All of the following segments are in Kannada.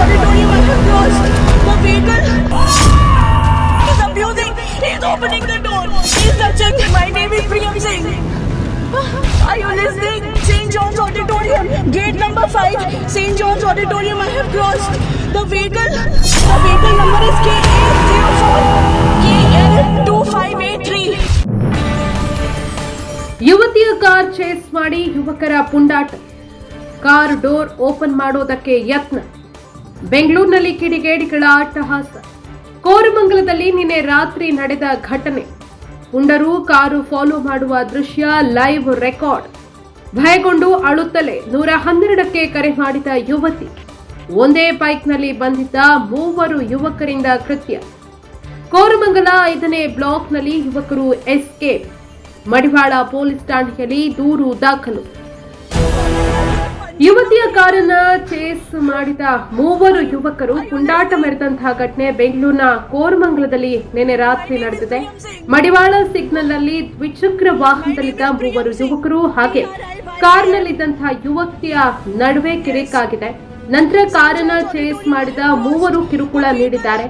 auditorium I have crossed. The vehicle is abusing. He's opening the door. He's touching. My name is Priyam Singh. Are you listening? St. John's Auditorium, gate number 5, St. John's Auditorium I have crossed. The vehicle, the vehicle number is KA04 KL2583. ಯುವತಿಯ ಕಾರ್ ಚೇಸ್ ಮಾಡಿ ಯುವಕರ ಪುಂಡಾಟ ಕಾರ್ ಡೋರ್ ಓಪನ್ ಮಾಡೋದಕ್ಕೆ ಯತ್ನ ಬೆಂಗಳೂರಿನಲ್ಲಿ ಕಿಡಿಗೇಡಿಗಳ ಅಟ್ಟಹಾಸ. ಕೋರಮಂಗಲದಲ್ಲಿ ನಿನ್ನೆ ರಾತ್ರಿ ನಡೆದ ಘಟನೆ. ಉಂಡರು ಕಾರು ಫಾಲೋ ಮಾಡುವ ದೃಶ್ಯ ಲೈವ್ ರೆಕಾರ್ಡ್. ಭಯಗೊಂಡು ಅಳುತ್ತಲೇ ನೂರ ಹನ್ನೆರಡಕ್ಕೆ ಕರೆ ಮಾಡಿದ ಯುವತಿ. ಒಂದೇ ಬೈಕ್ನಲ್ಲಿ ಬಂದಿದ್ದ ಮೂವರು ಯುವಕರಿಂದ ಕೃತ್ಯ. ಕೋರಮಂಗಲ ಐದನೇ ಬ್ಲಾಕ್ನಲ್ಲಿ ಯುವಕರು ಎಸ್ಕೇಪ್. ಮಡಿವಾಳ ಪೊಲೀಸ್ ಠಾಣೆಯಲ್ಲಿ ದೂರು ದಾಖಲು. ಯುವತಿಯ ಕಾರನ್ನ ಚೇಸ್ ಮಾಡಿದ ಮೂವರು ಯುವಕರು ಪುಂಡಾಟ ಮೆರೆದಂತಹ ಘಟನೆ ಬೆಂಗಳೂರಿನ ಕೋರಮಂಗಲದಲ್ಲಿ ನಿನ್ನೆ ರಾತ್ರಿ ನಡೆದಿದೆ. ಮಡಿವಾಳ ಸಿಗ್ನಲ್ ಅಲ್ಲಿ ದ್ವಿಚಕ್ರ ವಾಹನದಲ್ಲಿದ್ದ ಮೂವರು ಯುವಕರು ಹಾಗೆ ಕಾರ್ನಲ್ಲಿದ್ದಂತಹ ಯುವತಿಯ ನಡುವೆ ಕಿರಿಕಾಗಿದೆ. ನಂತರ ಕಾರನ್ನ ಚೇಸ್ ಮಾಡಿದ ಮೂವರು ಕಿರುಕುಳ ನೀಡಿದ್ದಾರೆ.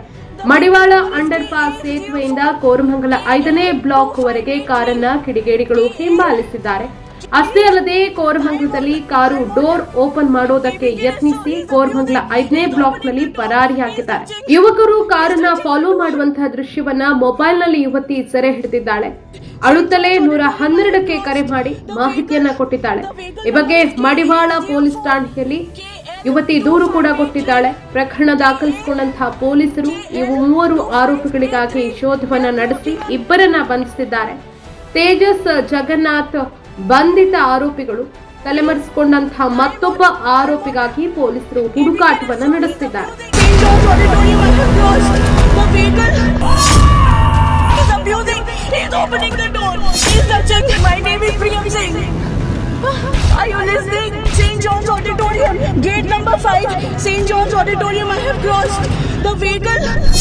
ಮಡಿವಾಳ ಅಂಡರ್ ಪಾಸ್ ಸೇತುವೆಯಿಂದ ಕೋರಮಂಗಲ ಐದನೇ ಬ್ಲಾಕ್ ವರೆಗೆ ಕಾರನ್ನ ಕಿಡಿಗೇಡಿಗಳು ಹಿಂಬಾಲಿಸಿದ್ದಾರೆ. ಅಷ್ಟೇ ಅಲ್ಲದೆ ಕೋರಮಂಗಲದಲ್ಲಿ ಕಾರು ಡೋರ್ ಓಪನ್ ಮಾಡೋದಕ್ಕೆ ಯತ್ನಿಸಿ ಕೋರಮಂಗಲ ಐದನೇ ಬ್ಲಾಕ್ ಬ್ಲಾಕ್ನಲ್ಲಿ ಪರಾರಿಯಾಗಿದ್ದಾರೆ ಯುವಕರು ಕಾರನ್ನ ಫಾಲೋ ಮಾಡುವಂತಹ ದೃಶ್ಯವನ್ನ ಮೊಬೈಲ್ನಲ್ಲಿ ಯುವತಿ ಸೆರೆ ಹಿಡಿದಿದ್ದಾಳೆ. ಅಳುತ್ತಲೇ ನೂರ ಹನ್ನೆರಡಕ್ಕೆ ಕರೆ ಮಾಡಿ ಮಾಹಿತಿಯನ್ನ ಕೊಟ್ಟಿದ್ದಾಳೆ. ಈ ಬಗ್ಗೆ ಮಡಿವಾಳ ಪೊಲೀಸ್ ಠಾಣೆಯಲ್ಲಿ ಯುವತಿ ದೂರು ಕೂಡ ಕೊಟ್ಟಿದ್ದಾಳೆ. ಪ್ರಕರಣ ದಾಖಲಿಸಿಕೊಂಡಂತಹ ಪೊಲೀಸರು ಈ ಮೂವರು ಆರೋಪಿಗಳಿಗಾಗಿ ಶೋಧವನ್ನ ನಡೆಸಿ ಇಬ್ಬರನ್ನ ಬಂಧಿಸಿದ್ದಾರೆ. ತೇಜಸ್ ಜಗನ್ನಾಥ್ ಬಂಧಿತ ಆರೋಪಿಗಳು ತಲೆಮರೆಸಿಕೊಂಡಂತಹ ಮತ್ತೊಬ್ಬ ಆರೋಪಿಗಾಗಿ ಪೊಲೀಸರು ಹುಡುಕಾಟವನ್ನು ನಡೆಸುತ್ತಿದ್ದಾರೆ gate number 5, St. John's Auditorium I have crossed. The vehicle